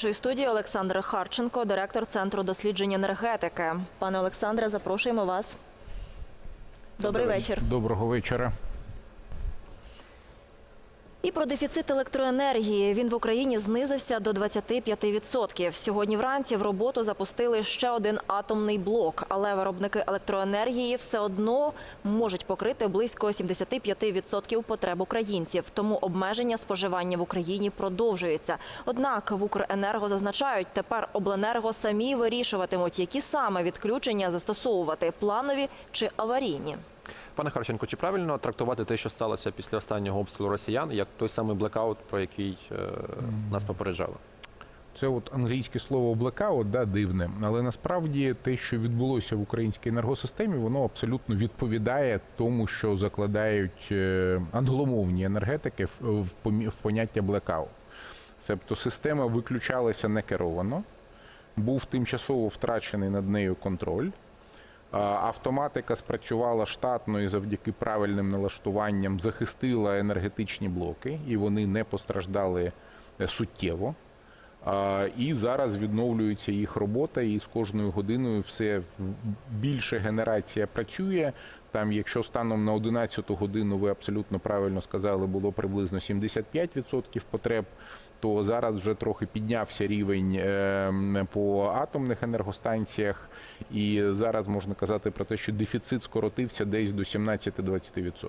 Нашої студії Олександр Харченко, директор центру досліджень енергетики. Пане Олександре, запрошуємо вас. Добрий вечір. Доброго вечора. І про дефіцит електроенергії. Він в Україні знизився до 25%. Сьогодні вранці в роботу запустили ще один атомний блок, але виробники електроенергії все одно можуть покрити близько 75% потреб українців. Тому обмеження споживання в Україні продовжується. Однак в Укренерго зазначають, тепер обленерго самі вирішуватимуть, які саме відключення застосовувати планові чи аварійні. Пане Харченко, чи правильно трактувати те, що сталося після останнього обстрілу росіян, як той самий блекаут, про який е, нас попереджали? Це от англійське слово blackout, да, дивне, але насправді те, що відбулося в українській енергосистемі, воно абсолютно відповідає тому, що закладають е, англомовні енергетики в, поняття blackout. Тобто система виключалася некеровано, був тимчасово втрачений над нею контроль. Автоматика спрацювала штатно і завдяки правильним налаштуванням захистила енергетичні блоки, і вони не постраждали е, суттєво. І зараз відновлюється їх робота, і з кожною годиною все більше генерація працює. Там, якщо станом на 11 годину, ви абсолютно правильно сказали, було приблизно 75% потреб, то зараз вже трохи піднявся рівень е, по атомних енергостанціях, і зараз можна казати про те, що дефіцит скоротився десь до 17-20%.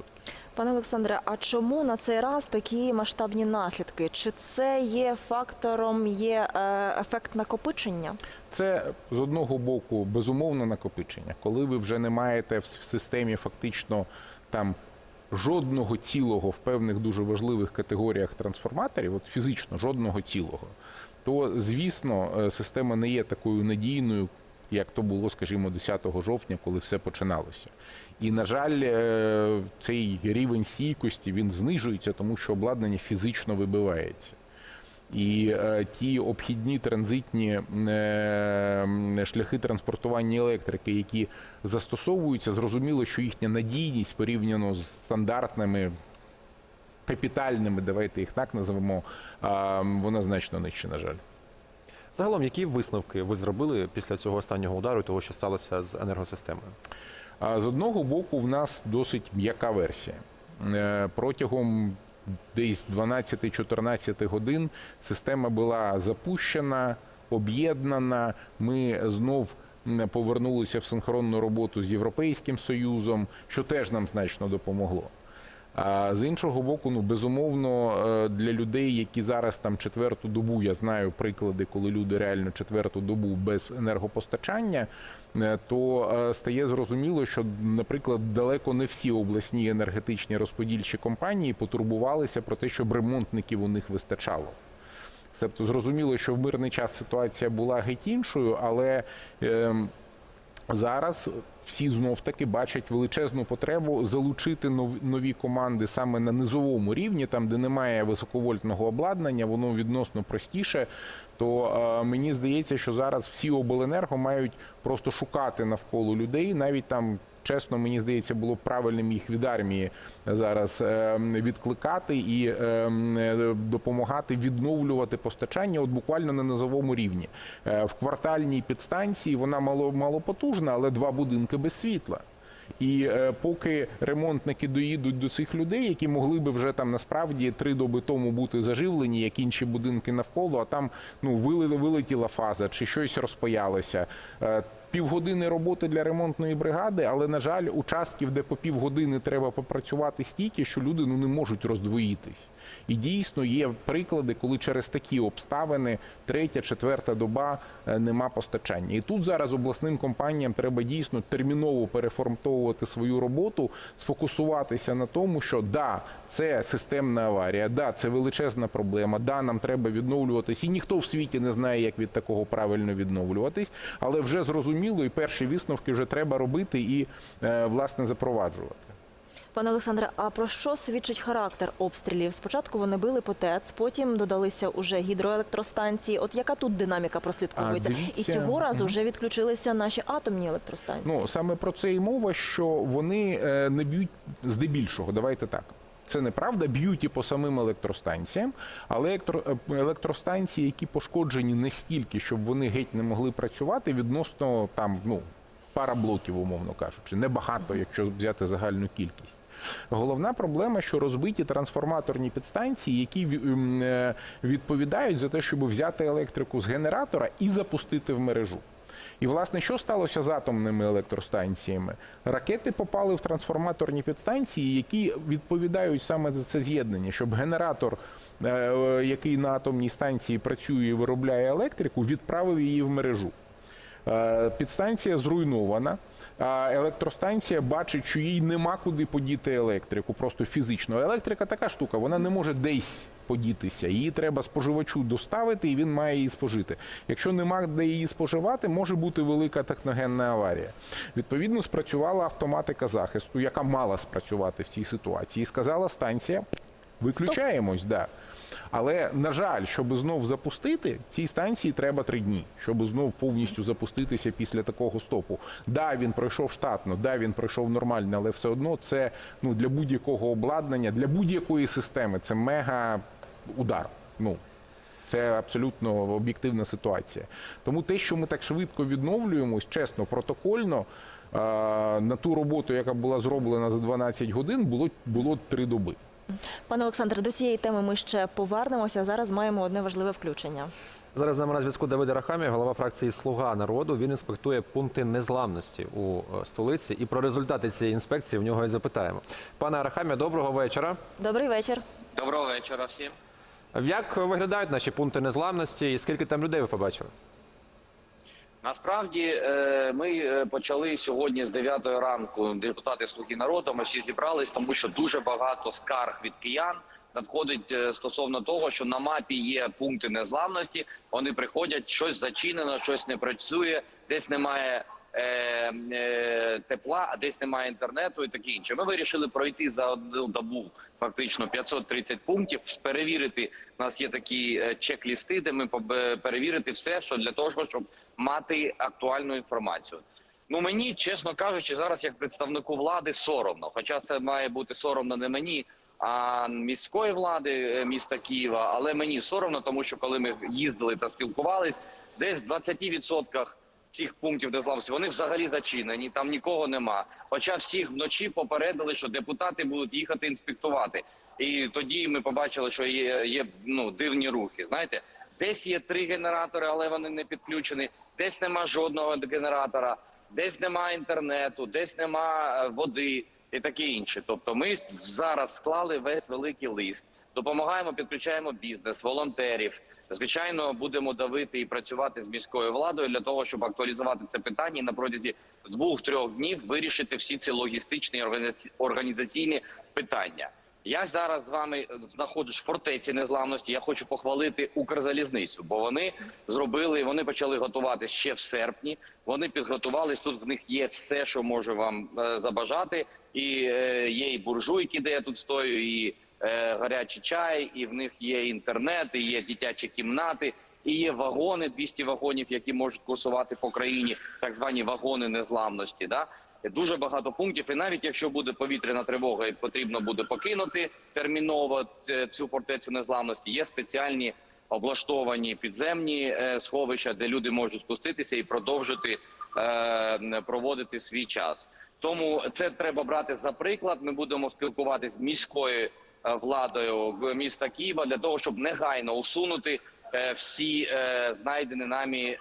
Пане Олександре, а чому на цей раз такі масштабні наслідки? Чи це є фактором, є е, ефект накопичення? Це з одного боку безумовно накопичення, коли ви вже не маєте в системі фактично там жодного цілого в певних дуже важливих категоріях трансформаторів, от фізично жодного цілого, то звісно е, система не є такою надійною. Як то було, скажімо, 10 жовтня, коли все починалося, і на жаль, е, цей рівень стійкості він знижується, тому що обладнання фізично вибивається. І е, ті обхідні транзитні е, шляхи транспортування електрики, які застосовуються, зрозуміло, що їхня надійність порівняно з стандартними капітальними, давайте їх так називемо, вона значно нижча, на жаль. Загалом, які висновки ви зробили після цього останнього удару, того, що сталося з енергосистемою? З одного боку, в нас досить м'яка версія. Е, Протягом десь 12-14 годин система була запущена, об'єднана. Ми знов повернулися в синхронну роботу з Європейським Союзом, що теж нам значно допомогло. А з іншого боку, ну безумовно, е, для людей, які зараз там четверту добу, я знаю приклади, коли люди реально четверту добу без енергопостачання, е, то е, стає зрозуміло, що, наприклад, далеко не всі обласні енергетичні розподільчі компанії потурбувалися про те, щоб ремонтників у них вистачало. Тобто зрозуміло, що в мирний час ситуація була геть іншою, але ем, зараз всі знов таки бачать величезну потребу залучити нові команди саме на низовому рівні, там де немає високовольтного обладнання, воно відносно простіше. То е, мені здається, що зараз всі обленерго мають просто шукати навколо людей, навіть там. Чесно, мені здається, було правильним їх від армії зараз е, відкликати і е, е, допомагати відновлювати постачання, от буквально на низовому рівні. В квартальній підстанції вона мало малопотужна, але два будинки без світла. І поки ремонтники доїдуть до цих людей, які могли би вже там насправді три доби тому бути заживлені, як інші будинки навколо, а там ну вилетіла фаза чи щось розпаялося. Півгодини роботи для ремонтної бригади, але на жаль, участків, де по півгодини треба попрацювати стільки, що люди ну не можуть роздвоїтись. І дійсно є приклади, коли через такі обставини третя, четверта доба е, нема постачання. І тут зараз обласним компаніям треба дійсно терміново переформатовувати свою роботу, сфокусуватися на тому, що да, це системна аварія, да, це величезна проблема, да, нам треба відновлюватись, і ніхто в світі не знає, як від такого правильно відновлюватись, але вже зрозуміло, і перші висновки вже треба робити і е, власне запроваджувати. Пане Олександре, а про що свідчить характер обстрілів? Спочатку вони били по ТЕЦ, потім додалися уже гідроелектростанції. От яка тут динаміка прослідковується? І цього разу вже відключилися наші атомні електростанції. Ну саме про це і мова, що вони е, не б'ють здебільшого. Давайте так. Це неправда, б'ють і по самим електростанціям, але е, електростанції, які пошкоджені настільки, щоб вони геть не могли працювати, відносно там ну пара блоків, умовно кажучи, небагато, якщо взяти загальну кількість. Головна проблема, що розбиті трансформаторні підстанції, які е, відповідають за те, щоб взяти електрику з генератора і запустити в мережу. І власне, що сталося з атомними електростанціями? Ракети попали в трансформаторні підстанції, які відповідають саме за це з'єднання, щоб генератор, е, е, який на атомній станції працює і виробляє електрику, відправив її в мережу. Е, Підстанція зруйнована, а електростанція бачить, що їй нема куди подіти електрику, просто фізично. Електрика така штука, вона не може десь подітися. Її треба споживачу доставити, і він має її спожити. Якщо нема де її споживати, може бути велика техногенна аварія. Відповідно, спрацювала автоматика захисту, яка мала спрацювати в цій ситуації. І сказала станція: виключаємось, да. Але на жаль, щоб знов запустити, цій станції треба три дні, щоб знов повністю запуститися після такого стопу. Да, він пройшов штатно, да, він пройшов нормально, але все одно це ну для будь-якого обладнання, для будь-якої системи це мега удар. Ну це абсолютно об'єктивна ситуація. Тому те, що ми так швидко відновлюємось, чесно, протокольно. е, На ту роботу, яка була зроблена за 12 годин, було було три доби. Пане Олександре, до цієї теми ми ще повернемося. Зараз маємо одне важливе включення. Зараз з нами на зв'язку Давид Арахамі, голова фракції Слуга народу. Він інспектує пункти незламності у е, столиці. І про результати цієї інспекції в нього і запитаємо. Пане Арахамі, доброго вечора. Добрий вечір. Доброго вечора всім. Як виглядають наші пункти незламності і скільки там людей ви побачили? Насправді е, ми е, почали сьогодні з 9 ранку. Депутати Слуги народу. Ми всі зібрались, тому що дуже багато скарг від киян надходить е, стосовно того, що на мапі є пункти незламності. Вони приходять, щось зачинено, щось не працює, десь немає. Тепла, а десь немає інтернету і таке інше. Ми вирішили пройти за одну добу фактично 530 пунктів, перевірити. У нас є такі чек-лісти, де ми перевірити все, що для того, щоб мати актуальну інформацію. Ну мені, чесно кажучи, зараз як представнику влади соромно. Хоча це має бути соромно не мені, а міської влади е, міста Києва. Але мені соромно, тому що коли ми їздили та спілкувались, десь в 20% цих пунктів незламності вони взагалі зачинені. Там нікого нема. Хоча всіх вночі попередили, що депутати будуть їхати інспектувати. І тоді ми побачили, що є, є ну дивні рухи. Знаєте, десь є три генератори, але вони не підключені. Десь нема жодного генератора, десь нема інтернету, десь нема е, води і таке інше. Тобто, ми зараз склали весь великий лист. Допомагаємо, підключаємо бізнес, волонтерів. Звичайно, будемо давити і працювати з міською владою для того, щоб актуалізувати це питання і на протязі двох-трьох днів вирішити всі ці логістичні організаційні питання. Я зараз з вами знаходжусь в фортеці незламності. Я хочу похвалити Укрзалізницю, бо вони зробили, вони почали готувати ще в серпні. Вони підготувались. Тут в них є все, що можу вам е, забажати. І е, є і буржуйки, де я тут стою, і е, гарячий чай, і в них є інтернет, і є дитячі кімнати, і є вагони, 200 вагонів, які можуть курсувати по країні, так звані вагони незламності. Да? Дуже багато пунктів, і навіть якщо буде повітряна тривога і потрібно буде покинути терміново е, цю фортецю незламності, є спеціальні облаштовані підземні е, сховища, де люди можуть спуститися і продовжити е, проводити свій час. Тому це треба брати за приклад. Ми будемо спілкуватися з міською владою міста Києва для того, щоб негайно усунути всі знайдені нами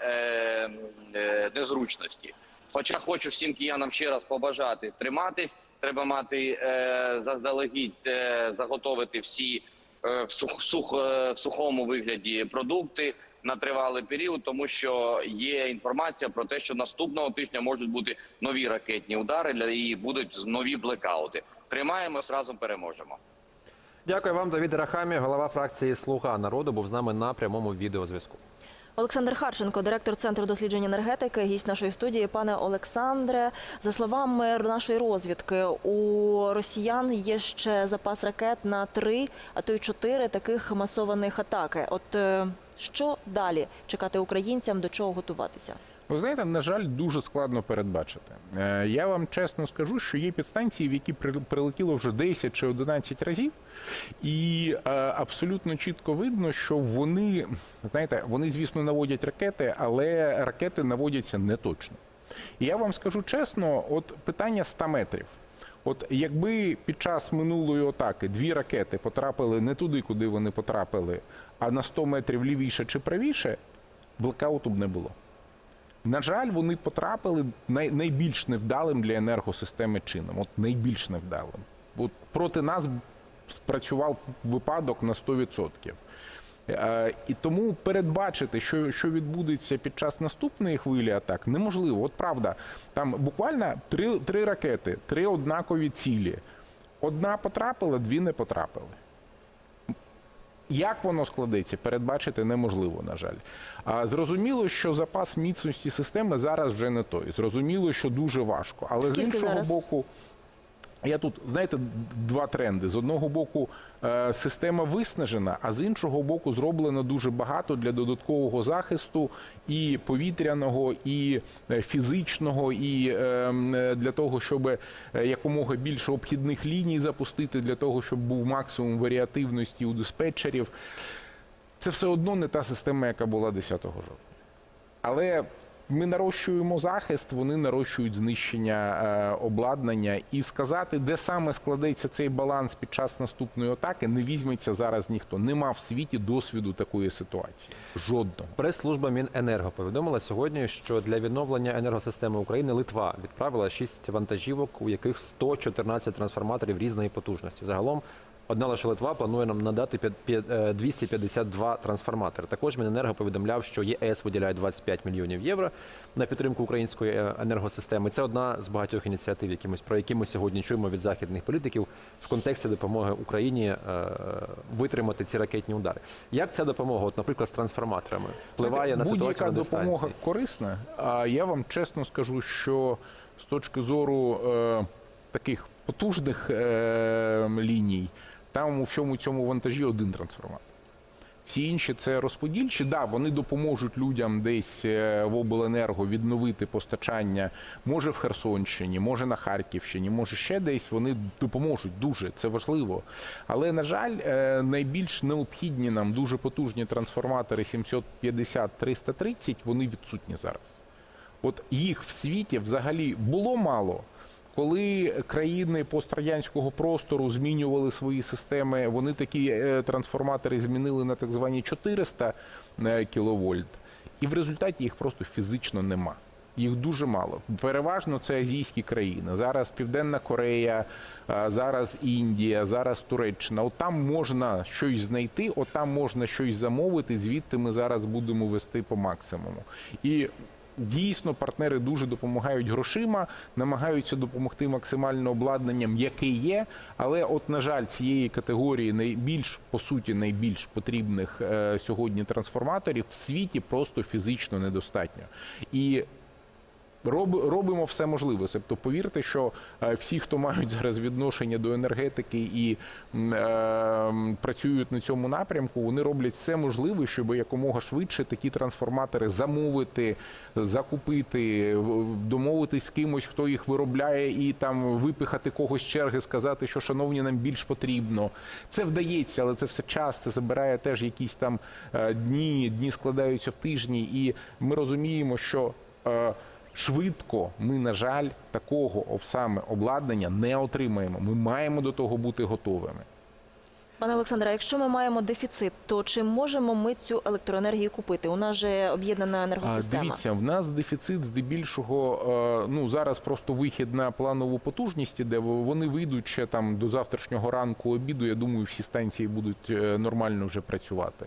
незручності. Хоча хочу всім киянам ще раз побажати триматись. Треба мати е, заздалегідь е, заготовити всі е, в, сух, сух, е, в сухому вигляді продукти на тривалий період, тому що є інформація про те, що наступного тижня можуть бути нові ракетні удари для і будуть нові блекаути. Тримаємось разом, переможемо. Дякую вам, Давід Арахамі, голова фракції Слуга народу, був з нами на прямому відеозв'язку. Олександр Харченко, директор центру досліджень енергетики, гість нашої студії. Пане Олександре, за словами нашої розвідки, у росіян є ще запас ракет на три, а то й чотири таких масованих атаки. От е, Що далі? Чекати українцям, до чого готуватися? Ви знаєте, на жаль, дуже складно передбачити. Е, Я вам чесно скажу, що є підстанції, в які при- прилетіло вже 10 чи 11 разів, і е, абсолютно чітко видно, що вони, знаєте, вони, звісно, наводять ракети, але ракети наводяться не точно. І я вам скажу чесно, от питання 100 метрів. От якби під час минулої атаки дві ракети потрапили не туди, куди вони потрапили, а на 100 метрів лівіше чи правіше, блекауту б не було. На жаль, вони потрапили най, найбільш невдалим для енергосистеми чином. От найбільш невдалим. От проти нас спрацював випадок на 100%. Е, І тому передбачити, що, що відбудеться під час наступної хвилі атак, неможливо. От правда, там буквально три, три ракети, три однакові цілі. Одна потрапила, дві не потрапили. Як воно складеться, передбачити неможливо, на жаль. А зрозуміло, що запас міцності системи зараз вже не той. Зрозуміло, що дуже важко. Але з іншого зараз? боку, я тут, знаєте, два тренди. З одного боку, е, система виснажена, а з іншого боку, зроблено дуже багато для додаткового захисту і повітряного, і е, фізичного, і е, м, е, для того, щоб якомога більше обхідних ліній запустити, для того, щоб був максимум варіативності у диспетчерів. Це все одно не та система, яка була 10 жовтня. Але ми нарощуємо захист, вони нарощують знищення е, обладнання. І сказати, де саме складеться цей баланс під час наступної атаки, не візьметься зараз ніхто. Нема в світі досвіду такої ситуації. Жодного. Прес-служба Міненерго повідомила сьогодні, що для відновлення енергосистеми України Литва відправила 6 вантажівок, у яких 114 трансформаторів різної потужності. Загалом одна лише Литва планує нам надати п'ят- п'ят- е, 252 трансформатори. Також Міненерго повідомляв, що ЄС виділяє 25 мільйонів євро на підтримку української е, енергосистеми. Це одна з багатьох ініціатив, які ми, про які ми сьогодні чуємо від західних політиків в контексті допомоги Україні е, витримати ці ракетні удари. Як ця допомога, от, наприклад, з трансформаторами, впливає на Будь-яка допомога корисна. А я вам чесно скажу, що з точки зору е, таких потужних е, ліній, там у всьому цьому вантажі один трансформатор. Всі інші це розподільчі. Да, вони допоможуть людям десь е, в обленерго відновити постачання. Може в Херсонщині, може на Харківщині, може ще десь. Вони допоможуть дуже. Це важливо. Але на жаль, е, найбільш необхідні нам дуже потужні трансформатори 750-330, вони відсутні зараз. От їх в світі взагалі було мало. Коли країни пострадянського простору змінювали свої системи, вони такі е, трансформатори змінили на так звані 400 кВт, і в результаті їх просто фізично нема. Їх дуже мало. Переважно це азійські країни. Зараз Південна Корея, зараз Індія, зараз Туреччина. От там можна щось знайти, от там можна щось замовити. Звідти ми зараз будемо вести по максимуму. І Дійсно, партнери дуже допомагають грошима, намагаються допомогти максимально обладнанням, яке є. Але, от, на жаль, цієї категорії найбільш по суті найбільш потрібних е, сьогодні трансформаторів в світі просто фізично недостатньо. І робимо все можливе. Тобто, повірте, що е, всі, хто мають зараз відношення до енергетики і е, працюють на цьому напрямку, вони роблять все можливе, щоб якомога швидше такі трансформатори замовити, закупити, домовитись з кимось, хто їх виробляє, і там випихати когось з черги, сказати, що шановні, нам більш потрібно. Це вдається, але це все час. Це забирає теж якісь там е, дні, дні складаються в тижні, і ми розуміємо, що. е, Швидко ми, на жаль, такого саме обладнання не отримаємо. Ми маємо до того бути готовими. Пане Олександре, якщо ми маємо дефіцит, то чи можемо ми цю електроенергію купити? У нас же об'єднана енергосистема. Дивіться, в нас дефіцит здебільшого. е, Ну зараз просто вихід на планову потужність, де вони вийдуть ще там до завтрашнього ранку обіду. Я думаю, всі станції будуть е, нормально вже працювати,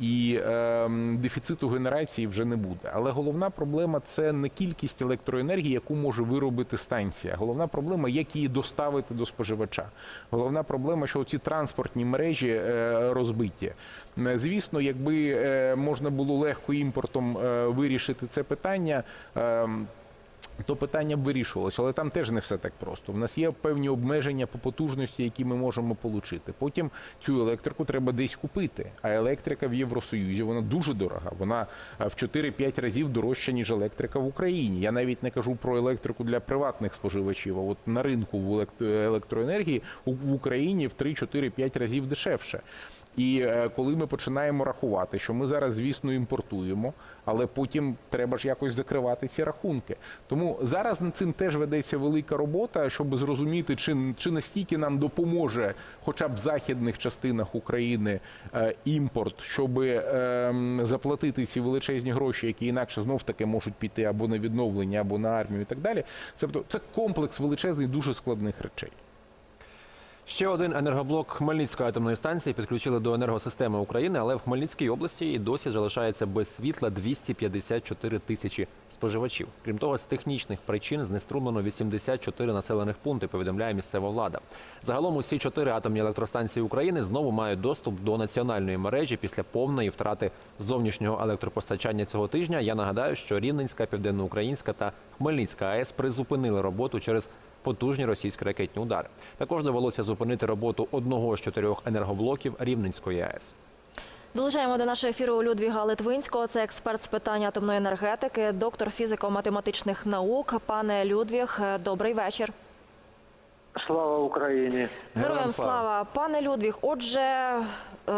і е, дефіциту генерації вже не буде. Але головна проблема це не кількість електроенергії, яку може виробити станція. Головна проблема, як її доставити до споживача. Головна проблема, що ці транспортні мережі е, розбиті. Е, Звісно, якби е, можна було легко імпортом вирішити це питання. То питання б вирішувалося, але там теж не все так просто. У нас є певні обмеження по потужності, які ми можемо отримати. Потім цю електрику треба десь купити. А електрика в Євросоюзі вона дуже дорога. Вона е, в 4-5 разів дорожча, ніж електрика в Україні. Я навіть не кажу про електрику для приватних споживачів. А от на ринку в електроенергії в Україні в 3-4-5 разів дешевше. І е, коли ми починаємо рахувати, що ми зараз, звісно, імпортуємо, але потім треба ж якось закривати ці рахунки. Тому зараз над цим теж ведеться велика робота, щоб зрозуміти, чи, чи настільки нам допоможе, хоча б в західних частинах України, е, імпорт, щоб е, заплатити ці величезні гроші, які інакше знов таки можуть піти або на відновлення, або на армію, і так далі. Це це комплекс величезних, дуже складних речей. Ще один енергоблок Хмельницької атомної станції підключили до енергосистеми України, але в Хмельницькій області і досі залишається без світла 254 тисячі споживачів. Крім того, з технічних причин знеструмлено 84 населених пункти. Повідомляє місцева влада. Загалом усі чотири атомні електростанції України знову мають доступ до національної мережі після повної втрати зовнішнього електропостачання цього тижня. Я нагадаю, що Рівненська, Південноукраїнська та Хмельницька АЕС призупинили роботу через потужні російські ракетні удари. Також довелося зупинити роботу одного з чотирьох енергоблоків Рівненської АЕС. Долучаємо до нашого ефіру Людвіга Литвинського. Це експерт з питань атомної енергетики, доктор фізико-математичних наук. Пане Людвіг, добрий вечір. Слава Україні! Героям слава, пане Людвіг. Отже, е,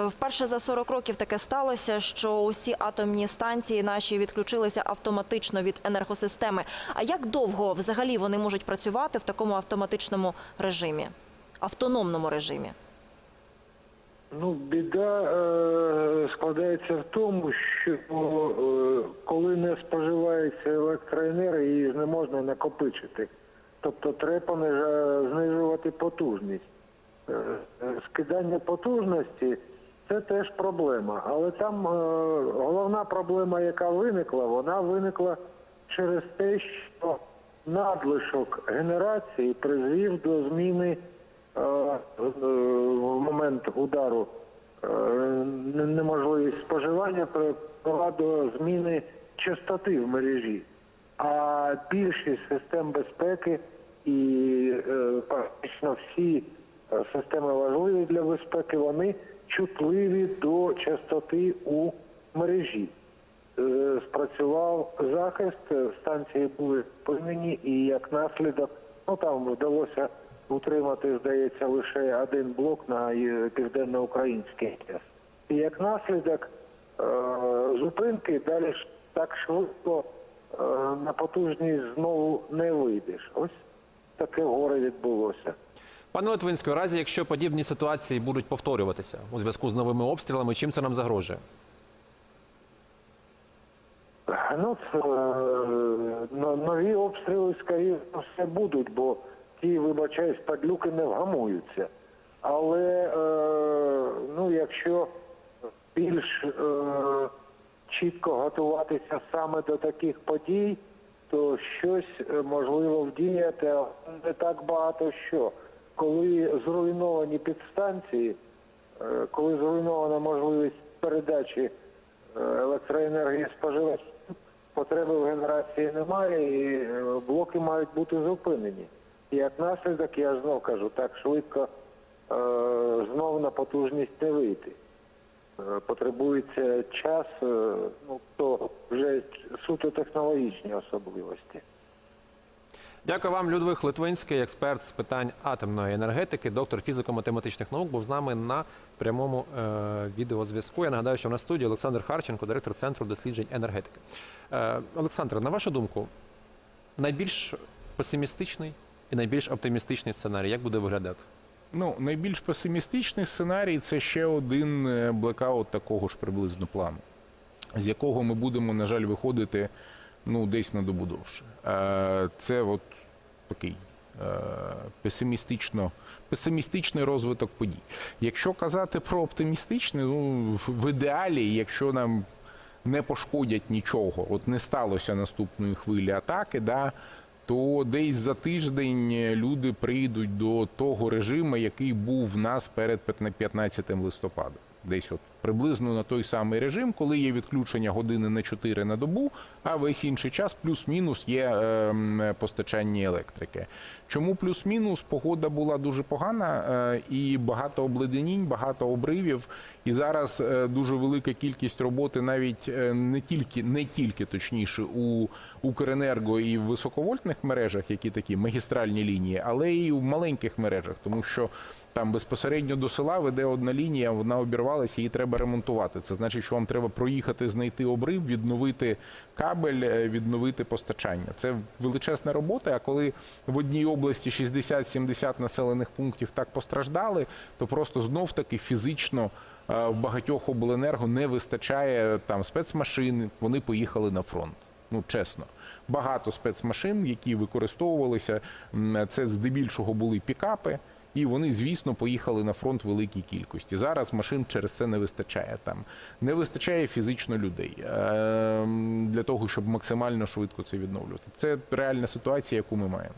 вперше за 40 років таке сталося, що усі атомні станції наші відключилися автоматично від енергосистеми. А як довго взагалі вони можуть працювати в такому автоматичному режимі, автономному режимі? Ну, біда е, складається в тому, що е, коли не споживається електроенергія, її ж не можна накопичити. Тобто треба знижувати потужність. Е, е, скидання потужності це теж проблема. Але там е, головна проблема, яка виникла, вона виникла через те, що надлишок генерації призвів до зміни в момент удару неможливість споживання привела до зміни частоти в мережі. А більшість систем безпеки і е, практично всі е, системи важливі для безпеки, вони чутливі до частоти у мережі. Е, Спрацював захист, е, станції були повинні, і як наслідок, ну там вдалося утримати, здається, лише один блок на е, південноукраїнський АЕС. І як наслідок е, зупинки далі так швидко е, на потужність знову не вийдеш. Ось таке горе відбулося. Пане Литвинський, разі якщо подібні ситуації будуть повторюватися у зв'язку з новими обстрілами, чим це нам загрожує? Ну, це, е, нові обстріли, скоріше все, будуть, бо ті, вибачаюсь, падлюки не вгамуються. Але е, ну, якщо більш е, чітко готуватися саме до таких подій, то щось е, можливо вдіяти, а не так багато що. Коли зруйновані підстанції, е, коли зруйнована можливість передачі е, електроенергії споживачів, потреби в генерації немає, і блоки мають бути зупинені. І як наслідок, я знов кажу, так швидко знов на потужність не вийти. Е, Потребується час, е, ну то вже суто технологічні особливості. Дякую вам, Людвиг Литвинський, експерт з питань атомної енергетики, доктор фізико-математичних наук, був з нами на прямому е, відеозв'язку. Я нагадаю, що в нас студії Олександр Харченко, директор центру досліджень енергетики. Е, Олександр, на вашу думку, найбільш песимістичний і найбільш оптимістичний сценарій, як буде виглядати? Ну, найбільш песимістичний сценарій це ще один е, блекаут такого ж приблизно плану, з якого ми будемо, на жаль, виходити ну, десь на добу довше. Е, Це от такий е, песимістично, песимістичний розвиток подій. Якщо казати про оптимістичний, ну, в ідеалі, якщо нам не пошкодять нічого, от не сталося наступної хвилі атаки, да, то десь за тиждень люди прийдуть до того режиму, який був в нас перед 15 листопада. Десь от приблизно на той самий режим, коли є відключення години на 4 на добу, а весь інший час плюс-мінус є е, постачання електрики. Чому плюс-мінус? Погода була дуже погана е, і багато обледенінь, багато обривів. І зараз е, дуже велика кількість роботи навіть е, не тільки не тільки точніше у Укренерго і в високовольтних мережах, які такі магістральні лінії, але і в маленьких мережах, тому що там безпосередньо до села веде одна лінія, вона обірвалася, її треба ремонтувати. Це значить, що вам треба проїхати, знайти обрив, відновити кабель, е, відновити постачання. Це величезна робота. А коли в одній області 60-70 населених пунктів так постраждали, то просто знов таки фізично е, в багатьох обленерго не вистачає там спецмашин. Вони поїхали на фронт. Ну чесно, багато спецмашин, які використовувалися, це здебільшого були пікапи. І вони, звісно, поїхали на фронт в великій кількості. Зараз машин через це не вистачає. Там не вистачає фізично людей ем, для того, щоб максимально швидко це відновлювати. Це реальна ситуація, яку ми маємо.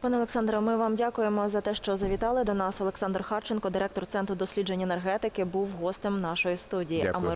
Пане Олександре, ми вам дякуємо за те, що завітали до нас. Олександр Харченко, директор центру досліджень енергетики, був гостем нашої студії. Дякую.